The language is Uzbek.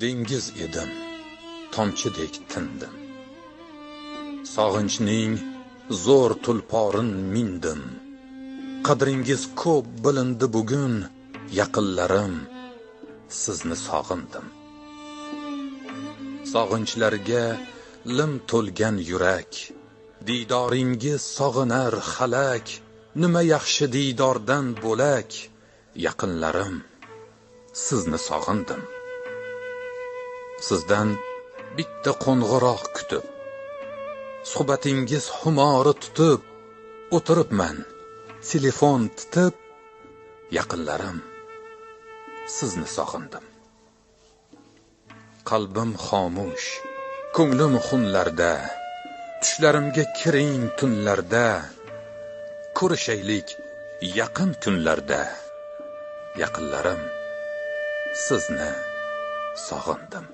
dengiz edim tomchidek tindim. Sog'inchning zo'r tulporin mindim. Qadringiz ko'p bilindi bugun yaqinlarim sizni sog'indim. Sog'inchlarga lim to'lgan yurak diydoringiz sog'inar xalak nima yaxshi diydordan bo'lak yaqinlarim sizni sog'indim. Sizdan bitta qo'ng'iroq kutib suhbatingiz xumori tutib o'tiribman. Telefon titib yaqinlarim sizni sog'indim. Qalbim xomush ko'nglim xunlarda tushlarimga kiring tunlarda ko'rishaylik yaqin kunlarda yaqinlarim sizni sog'indim.